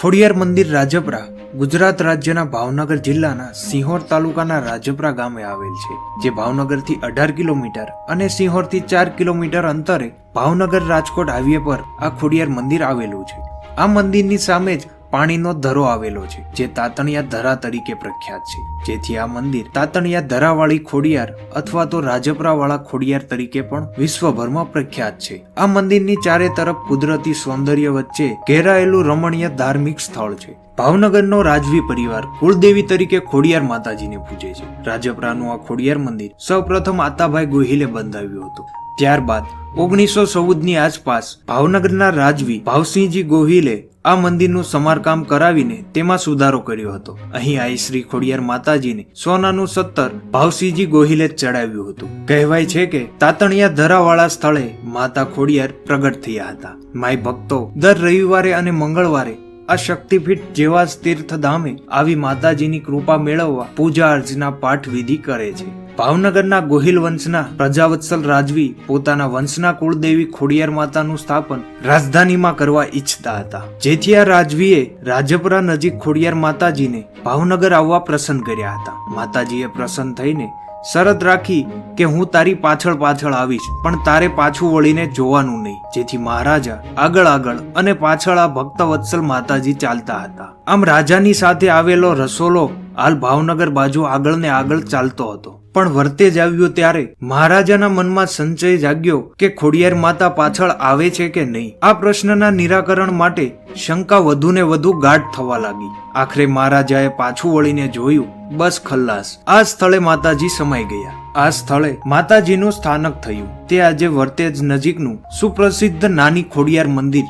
ખોડિયાર મંદિર રાજપરા ગુજરાત રાજ્યના ભાવનગર જિલ્લાના સિંહોર તાલુકાના રાજપરા ગામે આવેલ છે, જે ભાવનગરથી અઢાર કિલોમીટર અને સિંહોરથી ચાર કિલોમીટર અંતરે ભાવનગર રાજકોટ હાઈવે પર આ ખોડિયાર મંદિર આવેલું છે. આ મંદિરની સામે જ પાણીનો ધરો આવેલો છે, જે તાતણિયા ધરા તરીકે પ્રખ્યાત છે. જેથી આ મંદિર તાતણિયા ધરાવાળી ખોડિયાર અથવા તો રાજપરાવાળા ખોડિયાર તરીકે પણ વિશ્વભરમાં પ્રખ્યાત છે. આ મંદિરની ચારે તરફ કુદરતી સૌંદર્ય વચ્ચે ઘેરાયેલું રમણીય ધાર્મિક સ્થળ છે. ભાવનગરનો રાજવી પરિવાર કુળદેવી તરીકે ખોડિયાર માતાજીને પૂજે છે. રાજપરાનું આ ખોડિયાર મંદિર સૌપ્રથમ આતાભાઈ ગોહિલે બંધાવ્યું હતું. ત્યારબાદ ઓગણીસો ચૌદની આસપાસ ભાવનગરના રાજવી ભાવસિંહજી ગોહિલે આ મંદિરનું સમારકામ કરાવીને તેમાં સુધારો કર્યો હતો. અહીં આઈ શ્રી ખોડિયાર માતાજીને સોનાનું સત્તર ભાવસિંહજી ગોહિલે ચડાવ્યું હતું. કહેવાય છે કે તાતણિયા ધરાવાળા સ્થળે માતા ખોડિયાર પ્રગટ થયા હતા. માય ભક્તો દર રવિવારે અને મંગળવારે આ શક્તિપીઠ જેવા જ તીર્થધામે આવી માતાજીની કૃપા મેળવવા પૂજા અર્ચના પાઠ વિધિ કરે છે. ભાવનગરના ગોહિલ વંશના પ્રજાવત્સલ રાજવી પોતાના વંશના કુળદેવી ખોડિયાર માતાનું સ્થાપન રાજધાનીમાં કરવા ઈચ્છતા હતા. જેથી આ રાજવીએ રાજપરા નજીક ખોડિયાર માતાજીને ભાવનગર આવવા પ્રસન્ન કર્યા હતા. માતાજીએ પ્રસન્ન થઈને શરત રાખી કે હું તારી પાછળ પાછળ આવીશ, પણ તારે પાછું વળીને જોવાનું નહીં. જેથી મહારાજા આગળ આગળ અને પાછળ આ ભક્તવત્સલ માતાજી ચાલતા હતા. આમ રાજાની સાથે આવેલો રસોલો હાલ ભાવનગર બાજુ આગળ ને આગળ ચાલતો હતો. પણ વર્તે જ આવ્યો ત્યારે મહારાજાના મનમાં સંચય જાગ્યો કે ખોડિયાર માતા પાછળ આવે છે કે નહીં. આ પ્રશ્નના નિરાકરણ માટે શંકા વધુ ને વધુ ગાઢ થવા લાગી. આખરે મહારાજાએ પાછું વળીને જોયું, બસ ખલ્લાસ. આ સ્થળે માતાજી સમાઈ ગયા. આ સ્થળે માતાજીનું સ્થાનક થયું. તે આજે વર્તેજ નજીકનું સુપ્રસિદ્ધ નાની ખોડિયાર મંદિર.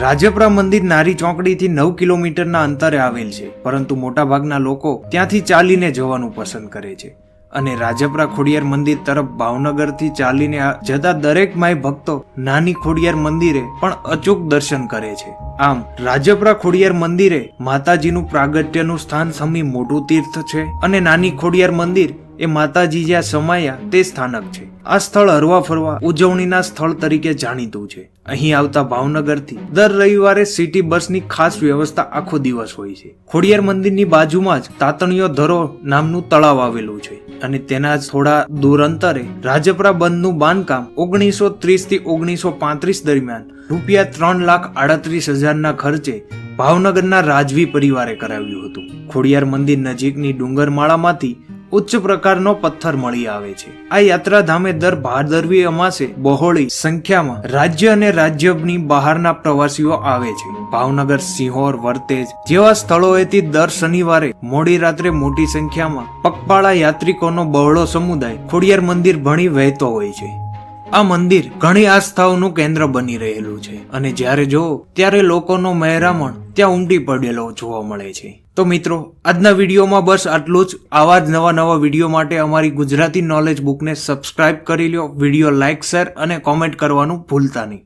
રાજપરા મંદિર નારી ચોકડીથી નવ કિલોમીટરના અંતરે આવેલ છે, પરંતુ મોટાભાગના લોકો ત્યાંથી ચાલીને જવાનું પસંદ કરે છે. અને રાજપરા ખોડિયાર મંદિર તરફ ભાવનગરથી ચાલીને જતા દરેક માય ભક્તો નાની ખોડિયાર મંદિરે પણ અચૂક દર્શન કરે છે. આમ, રાજપરા ખોડિયાર મંદિરે માતાજીનું પ્રાગટ્યનું સ્થાન સમી મોટું તીર્થ છે અને નાની ખોડિયાર મંદિર એ માતાજી જ્યાં સમાયા તે સ્થાનક છે. આ સ્થળ હરવા ફરવા ઉજવણીના સ્થળ તરીકે જાણીતું છે. અહીં આવતા ભાવનગરથી દર રવિવારે સિટી બસની ખાસ વ્યવસ્થા આખો દિવસ હોય છે. ખોડિયાર મંદિરની બાજુમાં જ તાતણીયો ધરો નામનું તળાવ આવેલું છે અને તેના થોડા દૂર અંતરે રાજપરા બંધનું બાંધકામ ઓગણીસો ત્રીસથી ઓગણીસો પાંત્રીસ દરમિયાન રૂપિયા ત્રણ લાખ આડત્રીસ હજારના ખર્ચે ભાવનગરના રાજવી પરિવારે કરાવ્યું હતું. ખોડિયાર મંદિર નજીકની ડુંગરમાળામાંથી ઉચ્ચ પ્રકારનો પથ્થર મળી આવે છે. આ યાત્રાધામે દર ભાદરવી અમાસે બહોળી સંખ્યામાં રાજ્ય અને રાજ્યની બહારના પ્રવાસીઓ આવે છે. ભાવનગર, સિંહોર, વર્તેજ જેવા સ્થળોએથી દર શનિવારે મોડી રાત્રે મોટી સંખ્યામાં પગપાળા યાત્રિકોનો બહોળો સમુદાય ખોડિયાર મંદિર ભણી વહેતો હોય છે. આ મંદિર ઘણી આસ્થાઓનું કેન્દ્ર બની રહેલું છે અને જ્યારે જો ત્યારે લોકોનો મહેરામણ ત્યાં ઉમટી પડેલો જોવા મળે છે. તો મિત્રો, આજના વિડીયોમાં બસ આટલું જ. આવા જ નવા નવા વીડિયો માટે અમારી ગુજરાતી નોલેજ બુકને સબસ્ક્રાઇબ કરી લ્યો. વીડિયો લાઇક શેર અને કોમેન્ટ કરવાનું ભૂલતા નહીં.